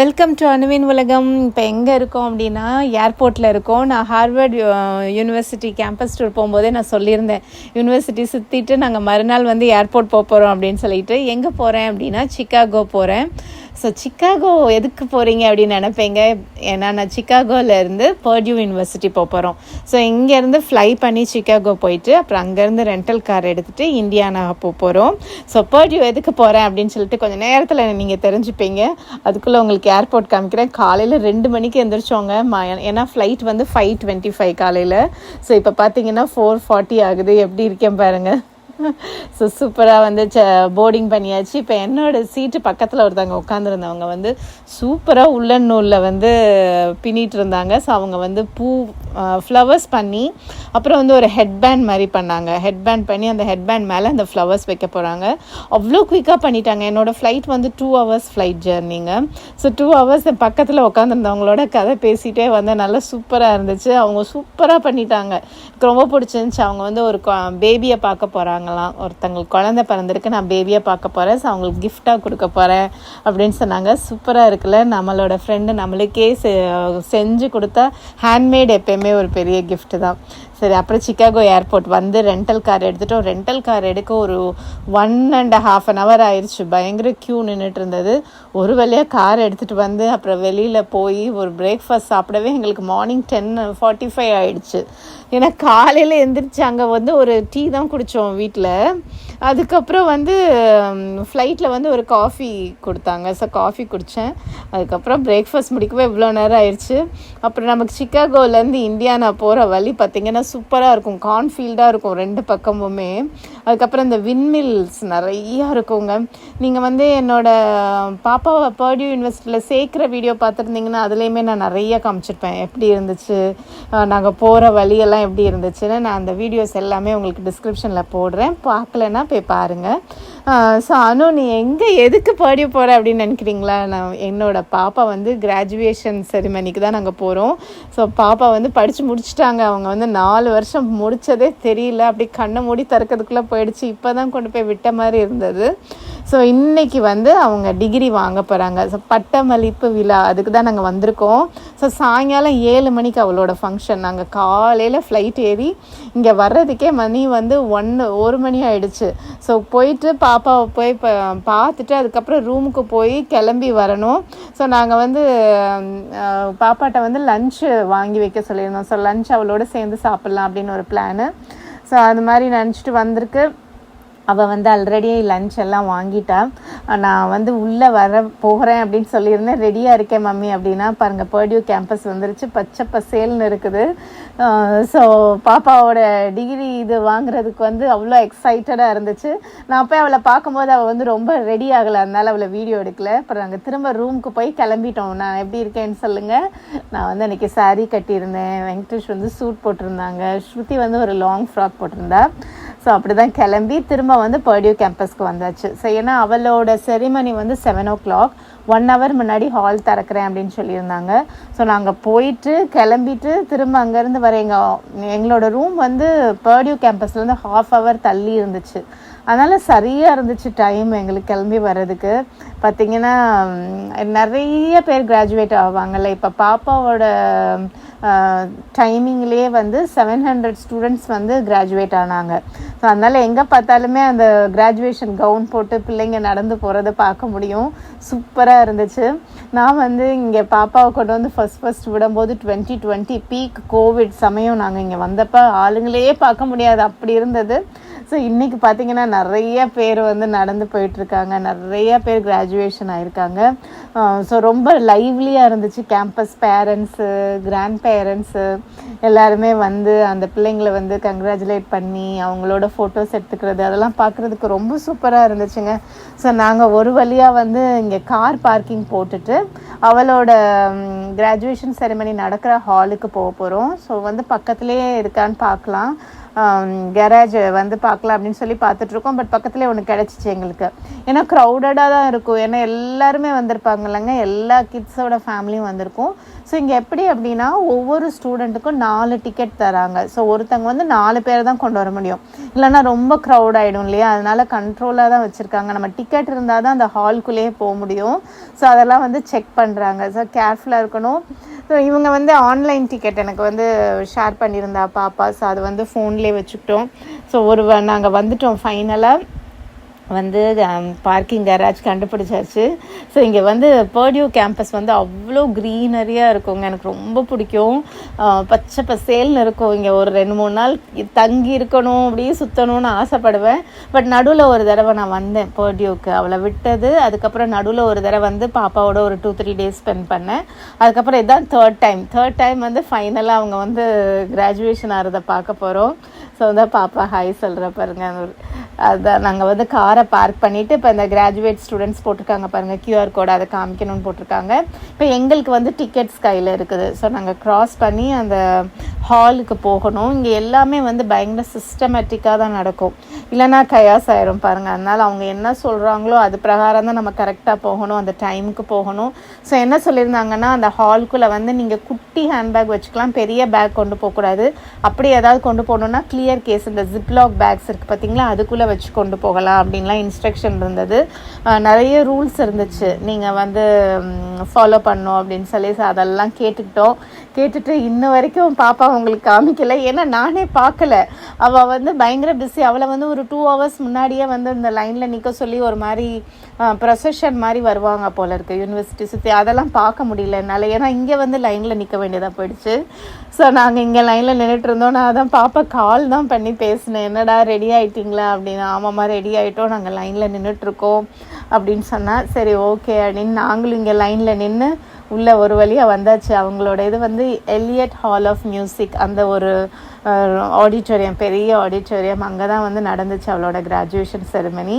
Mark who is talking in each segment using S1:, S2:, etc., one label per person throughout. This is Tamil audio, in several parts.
S1: வெல்கம் டு அணுவின் உலகம் இப்போ எங்கே இருக்கோம் அப்படின்னா ஏர்போர்ட்டில் இருக்கோம். நான் ஹார்வர்ட் யூனிவர்சிட்டி கேம்பஸ் டூர் போகும்போதே நான் சொல்லியிருந்தேன். யூனிவர்சிட்டி சுற்றிட்டு நாங்கள் மறுநாள் வந்து ஏர்போர்ட் போக போகிறோம் அப்படின்னு சொல்லிட்டு. எங்கே போகிறேன் அப்படின்னா சிக்காகோ போகிறேன் ஸோ சிக்காகோ எதுக்கு போகிறீங்க அப்படின்னு நினைப்பீங்க? ஏன்னா நான் சிக்காகோலேருந்து பர்டியூ யூனிவர்சிட்டி போக போகிறோம் ஸோ இங்கேருந்து ஃப்ளை பண்ணி சிக்காகோ போயிட்டு அப்புறம் அங்கேருந்து ரெண்டல் கார் எடுத்துகிட்டு இந்தியானா போக போகிறோம் ஸோ பர்டியூ எதுக்கு போகிறேன் அப்படின்னு சொல்லிட்டு கொஞ்சம் நேரத்தில் நீங்கள் தெரிஞ்சுப்பீங்க. அதுக்குள்ளே உங்களுக்கு ஏர்போர்ட் காமிக்கிறேன். காலையில் ரெண்டு மணிக்கு எந்திரிச்சோங்க. ஏன்னா ஃப்ளைட் வந்து ஃபைவ் டுவெண்ட்டி ஃபைவ் காலையில். ஸோ இப்போ பார்த்தீங்கன்னா ஃபோர் ஃபார்ட்டி ஆகுது. எப்படி இருக்கேன் பாருங்கள் ஸோ சூப்பராக வந்து ச போர்டிங் பண்ணியாச்சு. இப்போ என்னோடய சீட்டு பக்கத்தில் ஒருத்தவங்க உட்காந்துருந்தவங்க வந்து சூப்பராக உள்ளன் நூலில் வந்து பின்னிட்டு இருந்தாங்க. ஸோ அவங்க வந்து பூ ஃப்ளவர்ஸ் பண்ணி அப்புறம் வந்து ஒரு ஹெட்பேண்ட் மாதிரி பண்ணாங்க. ஹெட்பேண்ட் பண்ணி அந்த ஹெட்பேண்ட் மேலே அந்த ஃப்ளவர்ஸ் வைக்க போகிறாங்க அவ்வளோ குயிக்காக பண்ணிட்டாங்க. என்னோடய ஃப்ளைட் வந்து டூ ஹவர்ஸ் ஃப்ளைட் ஜேர்னிங்க ஸோ டூ ஹவர்ஸ் பக்கத்தில் உட்காந்துருந்தவங்களோட கதை பேசிகிட்டே வந்து நல்லா சூப்பராக இருந்துச்சு. அவங்க சூப்பராக பண்ணிட்டாங்க. எனக்கு ரொம்ப பிடிச்சிருந்துச்சு. அவங்க வந்து ஒரு பேபியை பார்க்க போகிறாங்க சொன்னாங்களாம் ஒருத்தங்களுக்கு குழந்தை பிறந்திருக்கு நான் பேபியாக பார்க்க போகிறேன் ஸோ அவங்களுக்கு கிஃப்டாக கொடுக்க போகிறேன் அப்படின்னு சொன்னாங்க. சூப்பராக இருக்குல்ல. நம்மளோட ஃப்ரெண்டு நம்மளுக்கே செ செஞ்சு கொடுத்தா ஹேண்ட்மேட் எப்பயுமே ஒரு பெரிய கிஃப்ட்டு தான். சரி அப்புறம் சிக்காகோ ஏர்போர்ட் வந்து ரெண்டல் கார் எடுத்துட்டோம். ரெண்டல் கார் எடுக்க ஒரு one and half an hour ஆயிடுச்சு பயங்கர க்யூ நின்றுட்டு இருந்தது ஒரு வழியாக கார் எடுத்துகிட்டு வந்து அப்புறம் வெளியில் போய் ஒரு பிரேக்ஃபாஸ்ட் சாப்பிடவே எங்களுக்கு மார்னிங் டென் ஃபார்ட்டி ஃபைவ் ஆயிடுச்சு. ஏன்னா காலையில் எந்திரிச்சு அங்கே வந்து ஒரு டீ தான் குடித்தோம் வீட்டில் அதுக்கப்புறம் வந்து ஃப்ளைட்டில் வந்து ஒரு காஃபி கொடுத்தாங்க. ஸோ காஃபி குடித்தேன் அதுக்கப்புறம் பிரேக்ஃபாஸ்ட் முடிக்கவே இவ்வளோ நேரம் ஆயிடுச்சு அப்புறம் நமக்கு சிக்காகோலேருந்து இந்தியா நான் போகிற வழி பார்த்திங்கன்னா சூப்பராக இருக்கும். கான்ஃபீல்டாக இருக்கும் ரெண்டு பக்கமுமே. அதுக்கப்புறம் இந்த விண்மில்ஸ் நிறையா இருக்குங்க. நீங்கள் வந்து என்னோட பாப்பாவை பேர்டியூ யூனிவர்சிட்டியில் சேர்க்குற வீடியோ பார்த்துருந்தீங்கன்னா அதுலேயுமே நான் நிறைய காமிச்சிருப்பேன். எப்படி இருந்துச்சு? நாங்கள் போகிற வழியெல்லாம் எப்படி இருந்துச்சுன்னு நான் அந்த வீடியோஸ் எல்லாமே உங்களுக்கு டிஸ்கிரிப்ஷனில் போடுறேன். பார்க்கலன்னா போய் பாருங்கள் ஸோ அனு நீ எங்கே எதுக்கு பர்டியூ போகிற அப்படின்னு நினைக்கிறீங்களா? நான் என்னோடய பாப்பா வந்து கிராஜுவேஷன் செரிமனிக்கு தான் நாங்கள் போகிறோம் ஸோ பாப்பா வந்து படித்து முடிச்சுட்டாங்க. அவங்க வந்து நாலு வருஷம் முடித்ததே தெரியல. அப்படி கண்ணை மூடி திறக்கிறதுக்குள்ளே போயிடுச்சு. இப்போ தான் கொண்டு போய் விட்ட மாதிரி இருந்தது. ஸோ இன்றைக்கி வந்து அவங்க டிகிரி வாங்க போகிறாங்க ஸோ பட்டமளிப்பு விழா. அதுக்கு தான் நாங்கள் வந்திருக்கோம். ஸோ சாயங்காலம் ஏழு மணிக்கு அவளோட ஃபங்க்ஷன் நாங்கள் காலையில் ஃப்ளைட் ஏறி இங்கே வர்றதுக்கே மணி வந்து ஒன்று ஒரு மணி ஆயிடுச்சு. ஸோ போயிட்டு பாப்பாவை போய் இப்போ பார்த்துட்டு அதுக்கப்புறம் ரூமுக்கு போய் கிளம்பி வரணும். ஸோ நாங்கள் வந்து பாப்பாட்ட வந்து லஞ்சு வாங்கி வைக்க சொல்லியிருந்தோம். ஸோ லஞ்ச் அவளோட சேர்ந்து சாப்பிட்லாம் அப்படின்னு ஒரு பிளானு ஸோ அது மாதிரி நினச்சிட்டு வந்திருக்கு. அவள் வந்து ஆல்ரெடி லஞ்ச் எல்லாம் வாங்கிட்டா. நான் வந்து உள்ளே வர போகிறேன் அப்படின்னு சொல்லியிருந்தேன். ரெடியாக இருக்கேன் மம்மி அப்படின்னா. பாருங்கள் பர்டியூ கேம்பஸ் வந்துருச்சு. பச்சை பசேல்னு இருக்குது. ஸோ பாப்பாவோட டிகிரி இது வாங்குறதுக்கு வந்து அவ்வளோ எக்ஸைட்டடாக இருந்துச்சு. நான் போய் அவளை பார்க்கும்போது அவள் வந்து ரொம்ப ரெடி ஆகலை. அதனால் அவளை வீடியோ எடுக்கல. அப்புறம் நாங்கள் திரும்ப ரூமுக்கு போய் கிளம்பிட்டோம். நான் எப்படி இருக்கேன்னு சொல்லுங்கள் நான் வந்து அன்றைக்கி சாரீ கட்டியிருந்தேன். வெங்கடேஷ் வந்து சூட் போட்டிருந்தாங்க. ஸ்ருதி வந்து ஒரு லாங் ஃப்ராக் போட்டிருந்தா. ஸோ அப்படி தான் கிளம்பி திரும்ப வந்து பர்டியூ கேம்பஸ்க்கு வந்தாச்சு. ஸோ ஏன்னா அவளோட செரிமனி வந்து seven o'clock one hour முன்னாடி ஹால் திறக்கிறேன் அப்படின்னு சொல்லியிருந்தாங்க. ஸோ நாங்கள் போயிட்டு கிளம்பிட்டு திரும்ப அங்கேருந்து வர எங்கள் எங்களோட ரூம் வந்து பர்டியூ கேம்பஸ்லேருந்து ஹாஃப் ஹவர் தள்ளி இருந்துச்சு. அதனால் சரியாக இருந்துச்சு டைம் எங்களுக்கு கிளம்பி வர்றதுக்கு. பார்த்திங்கன்னா நிறைய பேர் கிராஜுவேட் ஆவாங்கல்ல. இப்போ பாப்பாவோட டைமிங்லேயே வந்து செவன் ஹண்ட்ரட் ஸ்டூடெண்ட்ஸ் வந்து கிராஜுவேட் ஆனாங்க. ஸோ அதனால் எங்கே பார்த்தாலுமே அந்த கிராஜுவேஷன் கவுன் போட்டு பிள்ளைங்க நடந்து போகிறத பார்க்க முடியும். சூப்பராக இருந்துச்சு. நான் வந்து இங்கே பாப்பாவை கொண்டு வந்து ஃபஸ்ட் ஃபஸ்ட் விடும்போது டுவெண்ட்டி டுவெண்ட்டி பீக் கோவிட் சமயம் நாங்கள் இங்கே வந்தப்போ ஆளுங்களையே பார்க்க முடியாது. அப்படி இருந்தது. ஸோ இன்றைக்கி பார்த்தீங்கன்னா நிறைய பேர் வந்து நடந்து போயிட்டுருக்காங்க. நிறைய பேர் கிராஜுவேஷன் ஆயிருக்காங்க. ஸோ ரொம்ப லைவ்லியாக இருந்துச்சு. கேம்பஸ் பேரண்ட்ஸு கிராண்ட் பேரண்ட்ஸு எல்லாருமே வந்து அந்த பிள்ளைங்களை வந்து கங்க்ராச்சுலேட் பண்ணி அவங்களோட ஃபோட்டோஸ் எடுத்துக்கிறது அதெல்லாம் பார்க்குறதுக்கு ரொம்ப சூப்பராக இருந்துச்சுங்க. ஸோ நாங்கள் ஒரு வழியாக வந்து இங்கே கார் பார்க்கிங் போட்டுட்டு அவளோட கிராஜுவேஷன் செரிமனி நடக்கிற ஹாலுக்கு போக போகிறோம் ஸோ வந்து பக்கத்துலேயே இருக்கான்னு பார்க்கலாம் கேரேஜ் வந்து பார்க்கலாம் அப்படின்னு சொல்லி பார்த்துட்ருக்கோம். பட் பக்கத்துலேயே ஒன்று கிடச்சிச்சு எங்களுக்கு. ஏன்னா க்ரௌடடாக தான் இருக்கும். ஏன்னா எல்லாருமே வந்திருப்பாங்க இல்லைங்க எல்லா கிட்ஸோட ஃபேமிலியும் வந்திருக்கும். ஸோ இங்கே எப்படி அப்படின்னா ஒவ்வொரு ஸ்டூடெண்ட்டுக்கும் நாலு டிக்கெட் தராங்க. ஸோ ஒருத்தங்க வந்து நாலு பேர் தான் கொண்டு வர முடியும். இல்லைன்னா ரொம்ப க்ரௌட் ஆகிடும் இல்லையா? அதனால கண்ட்ரோலாக தான் வச்சுருக்காங்க. நம்ம டிக்கெட் இருந்தால் தான் அந்த ஹால்குள்ளேயே போக முடியும். ஸோ அதெல்லாம் வந்து செக் பண்ணுறாங்க ஸோ கேர்ஃபுல்லாக இருக்கணும். ஸோ இவங்க வந்து ஆன்லைன் டிக்கெட் எனக்கு வந்து ஷேர் பண்ணியிருந்தா பாப்பா. ஸோ அது வந்து ஃபோன்லேயே வச்சுக்கிட்டோம். ஸோ ஒரு நாங்கள் வந்துட்டோம் ஃபைனலாக வந்து பார்க்கிங் கேராஜ் கண்டுபிடிச்சாச்சு. ஸோ இங்கே வந்து பேர்டியூ கேம்பஸ் வந்து அவ்வளோ க்ரீனரியாக இருக்குங்க. எனக்கு ரொம்ப பிடிக்கும். பச்சை பசேல்னு இருக்கும். இங்கே ஒரு ரெண்டு மூணு நாள் தங்கி இருக்கணும் அப்படியே சுற்றணும்னு ஆசைப்படுவேன். பட் நடுவில் ஒரு தடவை நான் வந்தேன் பேர்டியூக்கு அவளை விட்டது. அதுக்கப்புறம் நடுவில் ஒரு தடவை வந்து பாப்பாவோட ஒரு டூ த்ரீ டேஸ் ஸ்பெண்ட் பண்ணேன். அதுக்கப்புறம் இதுதான் தேர்ட் டைம் தேர்ட் டைம் வந்து ஃபைனலாக அவங்க வந்து கிராஜுவேஷன் ஆகிறத பார்க்க போகிறோம் ஸோ வந்து பாப்பா ஹாய் சொல்கிற பாருங்க அதுதான் அதான் நாங்கள் வந்து காரை பார்க் பண்ணிவிட்டு இப்போ இந்த கிராஜுவேட் ஸ்டூடெண்ட்ஸ் போட்டிருக்காங்க பாருங்கள் கியூஆர் கோடு அதை காமிக்கணும்னு போட்டிருக்காங்க. இப்போ எங்களுக்கு வந்து டிக்கெட்ஸ் கையில் இருக்குது. ஸோ நாங்கள் க்ராஸ் பண்ணி அந்த ஹாலுக்கு போகணும். இங்கே எல்லாமே வந்து பயங்கர சிஸ்டமேட்டிக்காக தான் நடக்கும். இல்லைன்னா கயாஸ் ஆயிரும் பாருங்கள் அதனால் அவங்க என்ன சொல்கிறாங்களோ அது பிரகாரம் தான் நம்ம கரெக்டாக போகணும் அந்த டைமுக்கு போகணும். ஸோ என்ன சொல்லியிருந்தாங்கன்னா அந்த ஹால்குள்ளே வந்து நீங்கள் குட்டி ஹேண்ட்பேக் வச்சுக்கலாம். பெரிய பேக் கொண்டு போகக்கூடாது. அப்படி ஏதாவது கொண்டு போகணுன்னா கிளியர் கேஸ் இந்த ஜிப்லாக் பேக்ஸ் இருக்குது பார்த்தீங்களா அதுக்குள்ளே வச்சு கொண்டு போகலாம் அப்படின்லாம் இன்ஸ்ட்ரக்ஷன் இருந்தது. நிறைய ரூல்ஸ் இருந்துச்சு. நீங்கள் வந்து ஃபாலோ பண்ணும் அப்படின்னு சொல்லி அதெல்லாம் கேட்டுக்கிட்டோம். கேட்டுட்டு இன்ன வரைக்கும் பாப்பா அவங்களுக்கு காமிக்கலை. ஏன்னா நானே பார்க்கல அவள் வந்து பயங்கர பிஸி அவளை வந்து ஒரு டூ ஹவர்ஸ் முன்னாடியே வந்து இந்த லைனில் நிற்க சொல்லி ஒரு மாதிரி ப்ரொசஷன் மாதிரி வருவாங்க போல இருக்கு. யூனிவர்சிட்டி சுற்றி அதெல்லாம் பார்க்க முடியல என்னால். ஏன்னா இங்கே வந்து லைனில் நிற்க வேண்டியதாக போயிடுச்சு. ஸோ நாங்கள் இங்கே லைனில் நின்றுட்டு இருந்தோம். நான் அதான் பாப்பா கால் தான் பண்ணி பேசினேன். என்னடா ரெடி ஆகிட்டிங்களா அப்படின்னு. ஆமாம்மா ரெடி ஆகிட்டோம் நாங்கள் லைனில் நின்றுட்டுருக்கோம் அப்படின்னு சொன்னால் சரி ஓகே அப்படின்னு. நாங்களும் இங்கே லைனில் நின்று உள்ள ஒரு வழியாக வந்தாச்சு. அவங்களோட இது வந்து எலியட் ஹால் ஆஃப் மியூசிக் அந்த ஒரு ஆடிட்டோரியம் பெரிய ஆடிட்டோரியம் அங்கே தான் வந்து நடந்துச்சு அவளோட கிராஜுவேஷன் செரிமனி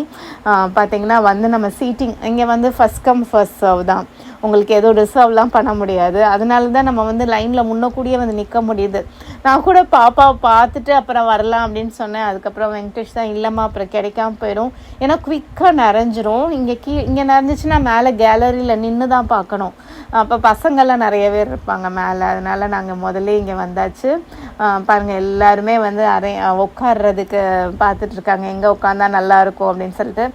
S1: பார்த்தீங்கன்னா வந்து நம்ம சீட்டிங் இங்கே வந்து ஃபஸ்ட் கம் ஃபர்ஸ்ட் சர்வ் தான். உங்களுக்கு எதுவும் ரிசர்வ்லாம் பண்ண முடியாது. அதனால தான் நம்ம வந்து லைனில் முன்னக்கூடியே வந்து நிற்க முடியுது. நான் கூட பாப்பாவை பார்த்துட்டு அப்புறம் வரலாம் அப்படின்னு சொன்னேன். அதுக்கப்புறம் வெங்கடேஷ் தான் இல்லைம்மா அப்புறம் கிடைக்காம போயிடும். ஏன்னா குவிக்காக நிறைஞ்சிரும். இங்கே கீ இங்கே நிறைஞ்சிச்சுன்னா மேலே கேலரியில் நின்று தான் பார்க்கணும். அப்போ பசங்கள்லாம் நிறைய பேர் இருப்பாங்க மேலே. அதனால் நாங்கள் முதல்ல இங்கே வந்தாச்சு. பாருங்கள் எல்லாருமே வந்து அரை உட்கார்றதுக்கு பார்த்துட்ருக்காங்க எங்கே உட்காந்தா நல்லாயிருக்கும் அப்படின்னு சொல்லிட்டு.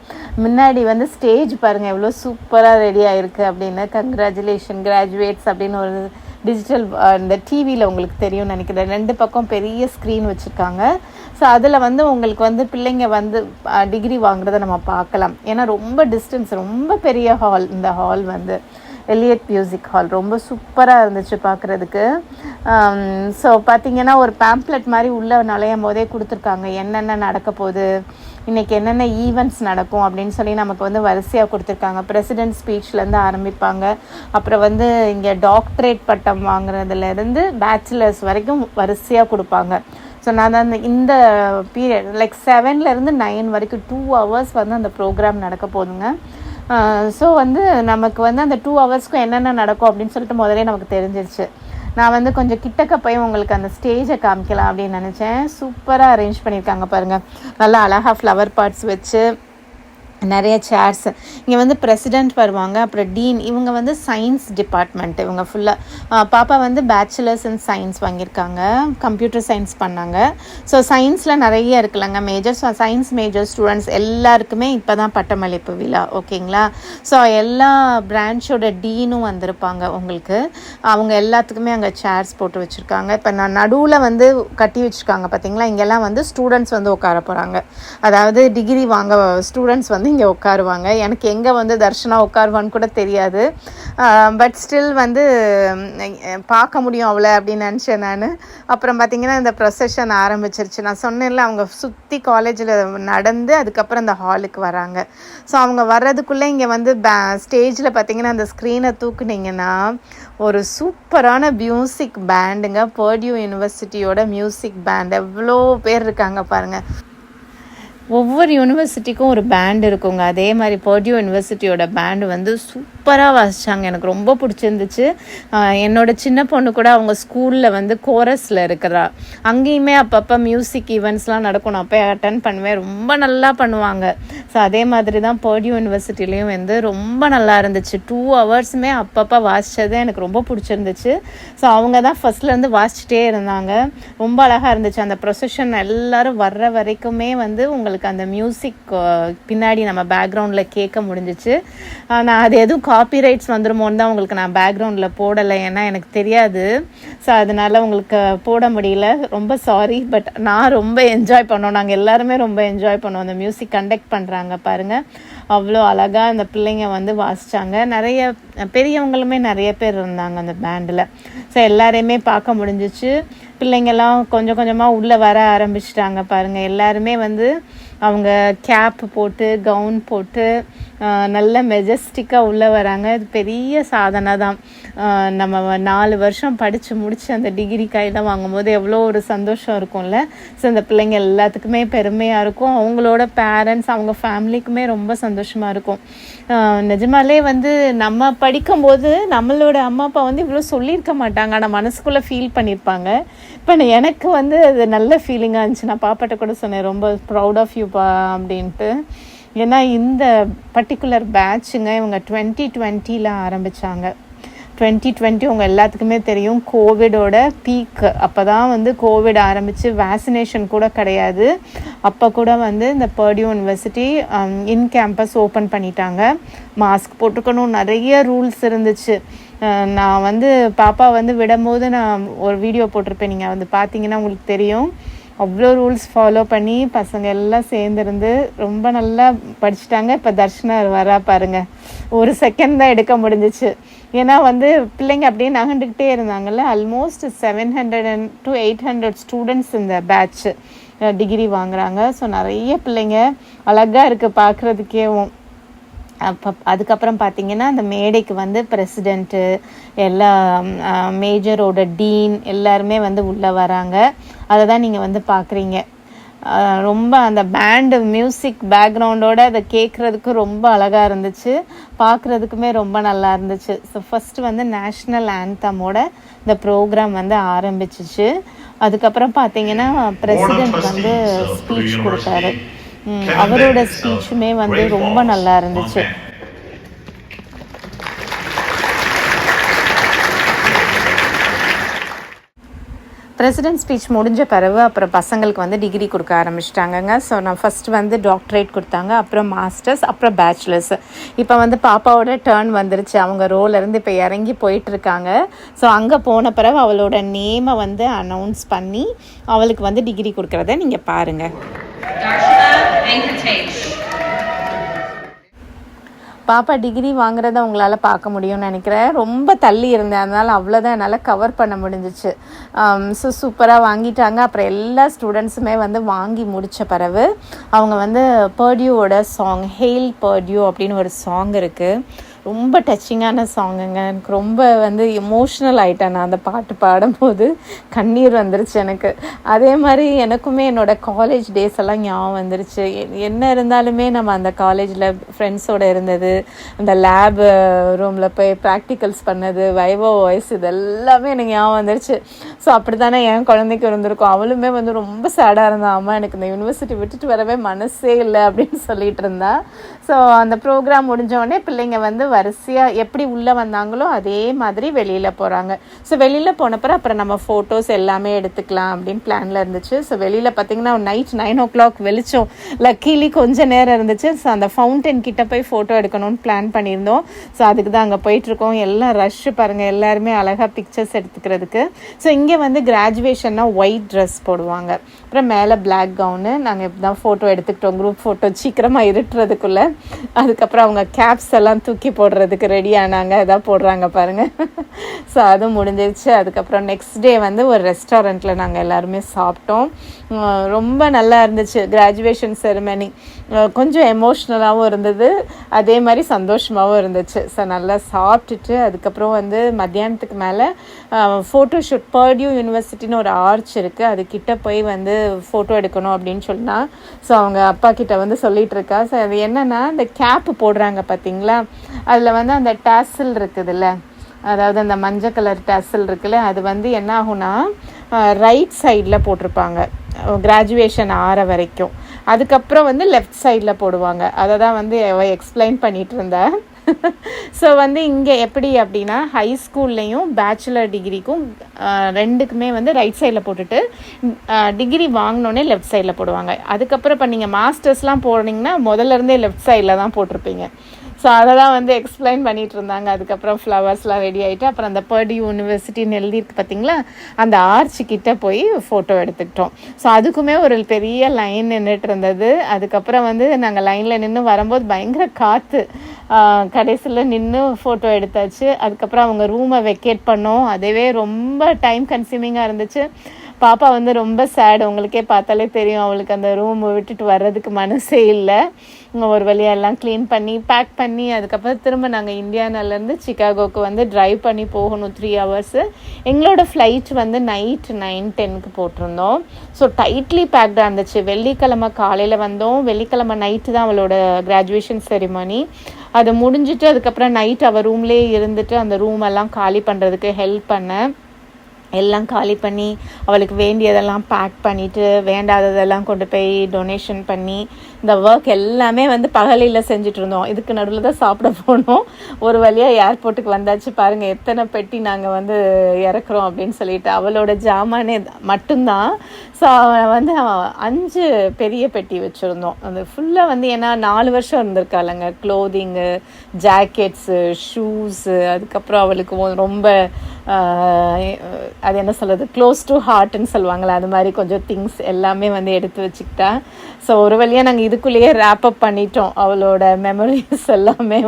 S1: முன்னாடி வந்து ஸ்டேஜ் பாருங்கள் எவ்வளோ சூப்பராக ரெடி ஆகிருக்கு அப்படின்னு. கங்க்ராச்சுலேஷன் கிராஜுவேட்ஸ் அப்படின்னு ஒரு டிஜிட்டல் இந்த டிவியில் உங்களுக்கு தெரியும்னு நினைக்கிறேன். ரெண்டு பக்கம் பெரிய ஸ்க்ரீன் வச்சுருக்காங்க. ஸோ அதில் வந்து உங்களுக்கு வந்து பிள்ளைங்க வந்து டிகிரி வாங்குறத நம்ம பார்க்கலாம். ஏன்னா ரொம்ப டிஸ்டன்ஸ் ரொம்ப பெரிய ஹால் இந்த ஹால் வந்து. எலியட் மியூசிக் ஹால் ரொம்ப சூப்பராக இருந்துச்சு பார்க்குறதுக்கு ஸோ um, பார்த்தீங்கன்னா ஒரு பேம்ப்ளெட் மாதிரி உள்ளே நுழையும் போதே கொடுத்துருக்காங்க. என்னென்ன நடக்க போகுது? இன்றைக்கி என்னென்ன ஈவெண்ட்ஸ் நடக்கும் அப்படின்னு சொல்லி நமக்கு வந்து வரிசையாக கொடுத்துருக்காங்க. பிரசிடென்ட் ஸ்பீச்லேருந்து ஆரம்பிப்பாங்க. அப்புறம் வந்து இங்கே டாக்டரேட் பட்டம் வாங்குறதுலேருந்து பேச்சுலர்ஸ் வரைக்கும் வரிசையாக கொடுப்பாங்க. ஸோ நான் அந்த இந்த பீரியட் லைக் செவன்லேருந்து நைன் வரைக்கும் டூ ஹவர்ஸ் வந்து அந்த ப்ரோக்ராம் நடக்க போதுங்க ஸோ வந்து நமக்கு வந்து அந்த டூ ஹவர்ஸ்க்கும் என்னென்ன நடக்கும் அப்படின்னு சொல்லிட்டு முதலே நமக்கு தெரிஞ்சிருச்சு. நான் வந்து கொஞ்சம் கிட்டக்க போய் உங்களுக்கு அந்த ஸ்டேஜை காமிக்கலாம் அப்படின்னு நினச்சேன். சூப்பராக அரேஞ்ச் பண்ணியிருக்காங்க பாருங்கள் நல்லா அழகாக ஃப்ளவர் பாட்ஸ் வச்சு நிறைய சேர்ஸ் இங்கே வந்து பிரசிடெண்ட் வருவாங்க அப்புறம் டீன் இவங்க வந்து சயின்ஸ் டிபார்ட்மெண்ட் இவங்க ஃபுல்லாக பாப்பா வந்து பேச்சுலர்ஸ் இன் சயின்ஸ் வாங்கியிருக்காங்க. கம்ப்யூட்டர் சயின்ஸ் பண்ணாங்க. ஸோ சயின்ஸில் நிறைய இருக்குல்லங்க major so science major students எல்லாருக்குமே இப்போ தான் பட்டமளிப்பு விழா ஓகேங்களா? ஸோ எல்லா பிரான்ச்சோட டீனும் வந்திருப்பாங்க உங்களுக்கு. அவங்க எல்லாத்துக்குமே அங்கே சேர்ஸ் போட்டு வச்சுருக்காங்க. இப்போ நான் நடுவில் வந்து கட்டி வச்சுருக்காங்க பார்த்தீங்களா இங்கெல்லாம் வந்து ஸ்டூடெண்ட்ஸ் வந்து உட்கார போகிறாங்க அதாவது டிகிரி வாங்க ஸ்டூடெண்ட்ஸ் வந்து இங்கே உட்காருவாங்க. எனக்கு எங்கே வந்து தர்ஷனா உட்காருவான்னு கூட தெரியாது. பட் ஸ்டில் வந்து பார்க்க முடியும் அவளை அப்படின்னு நினச்சேன் நான். அப்புறம் பார்த்தீங்கன்னா இந்த ப்ரொசஷன் ஆரம்பிச்சிருச்சு. நான் சொன்னேன்ல அவங்க சுற்றி காலேஜில் நடந்து அதுக்கப்புறம் அந்த ஹாலுக்கு வராங்க. ஸோ அவங்க வர்றதுக்குள்ளே இங்கே வந்து பே ஸ்டேஜில் பார்த்தீங்கன்னா அந்த ஸ்க்ரீனை தூக்குனீங்கன்னா ஒரு சூப்பரான மியூசிக் பேண்டுங்க பர்டியூ யூனிவர்சிட்டியோட மியூசிக் பேண்ட் எவ்வளோ பேர் இருக்காங்க பாருங்கள் ஒவ்வொரு யூனிவர்சிட்டிக்கும் ஒரு பேண்ட் இருக்குங்க. அதே மாதிரி பர்டியூ யூனிவர்சிட்டியோட பேண்டு வந்து சூப்பராக வாசிச்சாங்க. எனக்கு ரொம்ப பிடிச்சிருந்துச்சு. என்னோடய சின்ன பொண்ணு கூட அவங்க ஸ்கூலில் வந்து கோரஸில் இருக்கிறா. அங்கேயுமே அப்பப்போ மியூசிக் ஈவெண்ட்ஸ்லாம் நடக்கும். நான் போய் அட்டன் பண்ணுவேன். ரொம்ப நல்லா பண்ணுவாங்க. ஸோ அதே மாதிரி தான் பர்டியூ யூனிவர்சிட்டிலையும் வந்து ரொம்ப நல்லா இருந்துச்சு. டூ ஹவர்ஸுமே அப்பப்போ வாசிச்சது எனக்கு ரொம்ப பிடிச்சிருந்துச்சு. ஸோ அவங்க தான் ஃபர்ஸ்ட்லேருந்து வாசிச்சுட்டே இருந்தாங்க. ரொம்ப அழகாக இருந்துச்சு. அந்த ப்ரொசஷன் எல்லாரும் வர்ற வரைக்குமே வந்து உங்களுக்கு அந்த மியூசிக் பின்னாடி நம்ம பேக்ரவுண்டில் கேட்க முடிஞ்சிச்சு. நான் அது எதுவும் காப்பிரைட்ஸ் வந்துருமோன்னு தான் உங்களுக்கு நான் பேக்ரவுண்டில் போடலை. ஏன்னா எனக்கு தெரியாது. ஸோ அதனால உங்களுக்கு போட முடியல. ரொம்ப சாரி பட் நான் ரொம்ப என்ஜாய் பண்ணோம். நாங்கள் எல்லாருமே ரொம்ப என்ஜாய் பண்ணோம். அந்த மியூசிக் கண்டக்ட் பண்ணுறாங்க பாருங்கள் அவ்வளோ அழகாக அந்த பிள்ளைங்க வந்து வாசிச்சாங்க. நிறைய பெரியவங்களுமே நிறைய பேர் இருந்தாங்க அந்த பேண்டில் ஸோ எல்லாரையுமே பார்க்க முடிஞ்சிச்சு. பிள்ளைங்கெல்லாம் கொஞ்சம் கொஞ்சமாக உள்ளே வர ஆரம்பிச்சிட்டாங்க பாருங்கள் எல்லாருமே வந்து அவங்க கேப் போட்டு கவுன் போட்டு நல்ல மெஜஸ்டிக்காக உள்ளே வராங்க. இது பெரிய சாதனை தான். நம்ம நாலு வருஷம் படித்து முடித்து அந்த டிகிரி கையில் வாங்கும்போது எவ்வளோ ஒரு சந்தோஷம் இருக்கும்ல. ஸோ அந்த பிள்ளைங்க எல்லாத்துக்குமே பெருமையாக இருக்கும். அவங்களோட பேரண்ட்ஸ் அவங்க ஃபேமிலிக்குமே ரொம்ப சந்தோஷமாக இருக்கும். நிஜமாலே வந்து நம்ம படிக்கும்போது நம்மளோட அம்மா அப்பா வந்து இவ்வளோ சொல்லியிருக்க மாட்டாங்க. ஆனால் மனசுக்குள்ளே ஃபீல் பண்ணியிருப்பாங்க. இப்போ எனக்கு வந்து அது நல்ல ஃபீலிங்காக இருந்துச்சு. நான் பாப்பாட்ட கூட சொன்னேன் ரொம்ப ப்ரௌட் ஆஃப் யூ பா அப்படின்ட்டு. ஏன்னா இந்த பர்டிகுலர் பேட்சுங்க இவங்க டுவெண்ட்டி டுவெண்ட்டியில் ஆரம்பித்தாங்க டுவெண்ட்டி டுவெண்ட்டி உங்கள் எல்லாத்துக்குமே தெரியும் கோவிடோட பீக் அப்போ தான் வந்து கோவிட் ஆரம்பித்து வேக்சினேஷன் கூட கிடையாது. அப்போ கூட வந்து இந்த Purdue university in campus open பண்ணிட்டாங்க. மாஸ்க் போட்டுக்கணும் நிறைய ரூல்ஸ் இருந்துச்சு. நான் வந்து பாப்பா வந்து விடும்போது நான் ஒரு வீடியோ போட்டிருப்பேன். நீங்கள் வந்து பார்த்தீங்கன்னா உங்களுக்கு தெரியும். அவ்வளோ ரூல்ஸ் ஃபாலோ பண்ணி பசங்க எல்லாம் சேர்ந்துருந்து ரொம்ப நல்லா படிச்சுட்டாங்க. இப்போ தர்ஷனர் வரா பாருங்க. ஒரு செகண்ட் தான் எடுக்க முடிஞ்சிச்சு. ஏன்னா வந்து பிள்ளைங்க அப்படியே நகண்டுக்கிட்டே இருந்தாங்கல்ல. Almost seven hundred and to eight hundred students இந்த பேட்ச் டிகிரி வாங்குறாங்க. ஸோ நிறைய பிள்ளைங்க அழகாக இருக்குது பார்க்குறதுக்கேவும் அப்போ அதுக்கப்புறம் பார்த்தீங்கன்னா அந்த மேடைக்கு வந்து பிரசிடெண்ட்டு எல்லா மேஜரோட டீன் எல்லாருமே வந்து உள்ளே வராங்க. அதை தான் நீங்கள் வந்து பார்க்குறீங்க ரொம்ப அந்த பேண்டு மியூசிக் பேக்ரவுண்டோட அதை கேட்குறதுக்கு ரொம்ப அழகாக இருந்துச்சு. பார்க்குறதுக்குமே ரொம்ப நல்லா இருந்துச்சு. ஸோ ஃபஸ்ட்டு வந்து நேஷ்னல் ஆந்தமோட இந்த ப்ரோக்ராம் வந்து ஆரம்பிச்சிச்சு. அதுக்கப்புறம் பார்த்தீங்கன்னா பிரசிடெண்ட் வந்து ஸ்பீச் கொடுத்தாரு. அவரோட ஸ்பீச்சுமே வந்து ரொம்ப நல்லா இருந்துச்சு. பிரசிடென்ட் ஸ்பீச் முடிஞ்ச பிறகு அப்புறம் பசங்களுக்கு வந்து டிகிரி கொடுக்க ஆரம்பிச்சிட்டாங்கங்க. ஸோ நான் ஃபர்ஸ்ட் வந்து டாக்டரேட் கொடுத்தாங்க அப்புறம் மாஸ்டர்ஸ் அப்புறம் பேச்சுலர்ஸ் இப்போ வந்து பாப்பாவோட டேர்ன் வந்துருச்சு. அவங்க ரோல இருந்து இப்போ இறங்கி போயிட்டு இருக்காங்க ஸோ அங்கே போன பிறகு அவளோட நேமை வந்து அனௌன்ஸ் பண்ணி அவளுக்கு வந்து டிகிரி கொடுக்கறத நீங்கள் பாருங்கள். பாப்பா டிகிரி வாங்குறத உங்களால் பார்க்க முடியும்னு நினைக்கிறேன். ரொம்ப தள்ளி இருந்தேன். அதனால் அவ்வளோதான் என்னால் கவர் பண்ண முடிஞ்சிச்சு. Um, ஸோ சூப்பராக வாங்கிட்டாங்க. அப்புறம் எல்லா ஸ்டூடெண்ட்ஸுமே வந்து வாங்கி முடித்த பிறகு அவங்க வந்து பர்டியூவோட சாங் ஹெயில் பர்டியூ அப்படின்னு ஒரு சாங் இருக்குது ரொம்ப டச்சிங்கான சாங்குங்க எனக்கு ரொம்ப வந்து எமோஷ்னல் ஆகிட்டேன் நான் அந்த பாட்டு பாடும்போது. கண்ணீர் வந்துருச்சு எனக்கு. அதே மாதிரி எனக்குமே என்னோட காலேஜ் டேஸ் எல்லாம் ஞாபகம் வந்துருச்சு. என்ன இருந்தாலுமே நம்ம அந்த காலேஜில் ஃப்ரெண்ட்ஸோட இருந்தது. அந்த லேப் ரூமில் போய் ப்ராக்டிக்கல்ஸ் பண்ணது வைவோ வாய்ஸ் இது எல்லாமே எனக்கு ஞாபகம் வந்துருச்சு. ஸோ அப்படி தானே என் குழந்தைக்கு இருந்திருக்கும். அவளுமே வந்து ரொம்ப சேடாக இருந்தான் அம்மா எனக்கு இந்த யூனிவர்சிட்டி விட்டுட்டு வரவே மனசே இல்லை அப்படின்னு சொல்லிட்டு இருந்தா. ஸோ அந்த ப்ரோக்ராம் முடிஞ்ச உடனே பிள்ளைங்க வந்து வரிசையாக எப்படி உள்ளே வந்தாங்களோ அதே மாதிரி வெளியில் போகிறாங்க ஸோ வெளியில் போனப்பறம் அப்புறம் நம்ம ஃபோட்டோஸ் எல்லாமே எடுத்துக்கலாம் அப்படின்னு பிளானில் இருந்துச்சு. ஸோ வெளியில் பார்த்தீங்கன்னா நைட் நைன் ஓ கிளாக் வெளிச்சம். லக்கீலி கொஞ்சம் நேரம் இருந்துச்சு. ஸோ அந்த ஃபவுண்டன் கிட்டே போய் ஃபோட்டோ எடுக்கணும்னு பிளான் பண்ணியிருந்தோம். ஸோ அதுக்கு தான் அங்கே போயிட்டுருக்கோம் எல்லாம் ரஷ் பாருங்கள் எல்லாருமே அழகாக பிக்சர்ஸ் எடுத்துக்கிறதுக்கு. ஸோ இங்கே வந்து கிராஜுவேஷன்னா ஒயிட் ட்ரெஸ் போடுவாங்க. அப்புறம் மேலே பிளாக் கவுனு நாங்கள் இப்படி தான் ஃபோட்டோ எடுத்துக்கிட்டோம். குரூப் ஃபோட்டோ சீக்கிரமாக இருட்டுறதுக்குள்ளே. அதுக்கப்புறம் அவங்க கேப்ஸ் எல்லாம் தூக்கி போட்டு போடுறதுக்கு ரெடி ஆனாங்க. இதான் போடுறாங்க பாருங்கள் ஸோ அதுவும் முடிஞ்சிருச்சு. அதுக்கப்புறம் நெக்ஸ்ட் டே வந்து ஒரு ரெஸ்டாரண்ட்டில் நாங்கள் எல்லாருமே சாப்பிட்டோம். ரொம்ப நல்லா இருந்துச்சு. கிராஜுவேஷன் செரிமனி கொஞ்சம் எமோஷ்னலாகவும் இருந்தது. அதே மாதிரி சந்தோஷமாகவும் இருந்துச்சு. ஸோ நல்லா சாப்பிட்டுட்டு அதுக்கப்புறம் வந்து மத்தியானத்துக்கு மேலே ஃபோட்டோ ஷூட் பர்டியூ யூனிவர்சிட்டின்னு ஒரு ஆர்ச் இருக்குது அது கிட்ட போய் வந்து ஃபோட்டோ எடுக்கணும் அப்படின்னு சொன்னால் ஸோ அவங்க அப்பா கிட்ட வந்து சொல்லிகிட்டு இருக்கா. ஸோ அது என்னென்னா இந்த கேப்பு போடுறாங்க பார்த்தீங்களா அதில் வந்து அந்த டேசில் இருக்குதுல்ல. அதாவது அந்த மஞ்சள் கலர் டேசில் இருக்குல்ல அது வந்து என்ன ஆகும்னா ரைட் சைடில் போட்டிருப்பாங்க. கிராஜுவேஷன் ஆற வரைக்கும். அதுக்கப்புறம் வந்து லெஃப்ட் சைடில் போடுவாங்க. அதை தான் வந்து எக்ஸ்பிளைன் பண்ணிகிட்டு இருந்தேன் ஸோ வந்து இங்கே எப்படி அப்படின்னா ஹை ஸ்கூல்லையும் பேச்சுலர் டிகிரிக்கும் ரெண்டுக்குமே வந்து ரைட் சைடில் போட்டுட்டு டிகிரி வாங்கினோடனே லெஃப்ட் சைடில் போடுவாங்க. அதுக்கப்புறம் இப்போ நீங்கள் மாஸ்டர்ஸ்லாம் போனீங்கன்னா முதல்ல இருந்தே லெஃப்ட் சைடில் தான் போட்டிருப்பீங்க. ஸோ அதை தான் வந்து எக்ஸ்பிளைன் பண்ணிட்டு இருந்தாங்க அதுக்கப்புறம் ஃப்ளவர்ஸ்லாம் ரெடி ஆகிட்டு அப்புறம் அந்த பர்டி யூனிவர்சிட்டின்னு எழுதியிருக்கு பார்த்தீங்களா அந்த ஆர்ச் கிட்டே போய் ஃபோட்டோ எடுத்துக்கிட்டோம். ஸோ அதுக்குமே ஒரு பெரிய லைன் நின்றுட்டு இருந்தது. அதுக்கப்புறம் வந்து நாங்கள் லைனில் நின்று வரும்போது பயங்கர காற்று கடைசியில் நின்று ஃபோட்டோ எடுத்தாச்சு. அதுக்கப்புறம் அவங்க ரூமை வெக்கேட் பண்ணோம். அதுவே ரொம்ப டைம் கன்சியூமிங்காக இருந்துச்சு. பாப்பா வந்து ரொம்ப சேட் உங்களுக்கே பார்த்தாலே தெரியும். அவளுக்கு அந்த ரூம் விட்டுட்டு வர்றதுக்கு மனசே இல்லை. ஒரு வழியாக எல்லாம் க்ளீன் பண்ணி பேக் பண்ணி அதுக்கப்புறம் திரும்ப நாங்கள் இந்தியானாலேருந்து சிக்காகோக்கு வந்து ட்ரைவ் பண்ணி போகணும் த்ரீ ஹவர்ஸு எங்களோட ஃப்ளைட் வந்து நைட் நைன் டென்னுக்கு போட்டிருந்தோம். ஸோ டைட்லி பேக்டாக இருந்துச்சு. வெள்ளிக்கிழமை காலையில் வந்தோம். வெள்ளிக்கிழமை நைட்டு தான் அவளோட கிராஜுவேஷன் செரிமனி அது முடிஞ்சிட்டு அதுக்கப்புறம் நைட் அவள் ரூம்லேயே இருந்துட்டு அந்த ரூம் எல்லாம் காலி பண்ணுறதுக்கு ஹெல்ப் பண்ணேன் எல்லாம் காலி பண்ணி அவளுக்கு வேண்டியதெல்லாம் பேக் பண்ணிவிட்டு வேண்டாததெல்லாம் கொண்டு போய் டொனேஷன் பண்ணி இந்த ஒர்க் எல்லாமே வந்து பகலில் செஞ்சுட்டு இருந்தோம். இதுக்கு நடுவில் தான் சாப்பிட போனோம். ஒரு வழியாக ஏர்போர்ட்டுக்கு வந்தாச்சு. பாருங்கள் எத்தனை பெட்டி நாங்கள் வந்து இறக்குறோம் அப்படின்னு சொல்லிட்டு. அவளோட ஜாமானே மட்டும்தான். ஸோ அவன் வந்து அஞ்சு பெரிய பெட்டி வச்சுருந்தோம். அந்த ஃபுல்லாக வந்து ஏன்னா நாலு வருஷம் இருந்திருக்காளங்க. க்ளோதிங்கு ஜாக்கெட்ஸு ஷூஸு அதுக்கப்புறம் அவளுக்கு ரொம்ப அது என்ன சொல்கிறது க்ளோஸ் டு ஹார்ட்னு சொல்லுவாங்களே அது மாதிரி கொஞ்சம் திங்ஸ் எல்லாமே வந்து எடுத்து வச்சுக்கிட்டா. ஸோ ஒரு வழியாக நாங்கள் இதுக்குள்ளேயே ரேப் அப் பண்ணிட்டோம் அவளோட மெமரிஸ் எல்லாமே.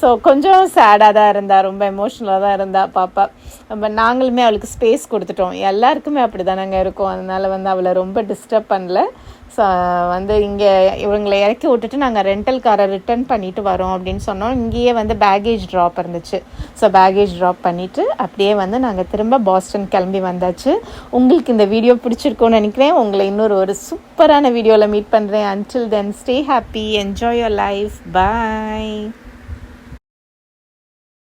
S1: ஸோ கொஞ்சம் சேடாக தான் இருந்தா ரொம்ப எமோஷ்னலாக தான் இருந்தா பாப்பா. நம்ம நாங்களுமே அவளுக்கு ஸ்பேஸ் கொடுத்துட்டோம். எல்லாருக்குமே அப்படி தானங்க இருக்கோம். அதனால வந்து அவளை ரொம்ப டிஸ்டர்ப் பண்ணல. ஸோ வந்து இங்கே இவங்களை இறக்கி விட்டுட்டு நாங்கள் ரெண்டல் காரை ரிட்டர்ன் பண்ணிட்டு வரோம் அப்படின்னு சொன்னோம். இங்கேயே வந்து பேகேஜ் ட்ராப் இருந்துச்சு. ஸோ பேகேஜ் ட்ராப் பண்ணிவிட்டு அப்படியே வந்து நாங்கள் திரும்ப பாஸ்டன் கிளம்பி வந்தாச்சு. உங்களுக்கு இந்த வீடியோ பிடிச்சிருக்கோன்னு நினைக்கிறேன். உங்களை இன்னொரு ஒரு சூப்பரான வீடியோவில் மீட் பண்ணுறேன் until then stay happy enjoy your life bye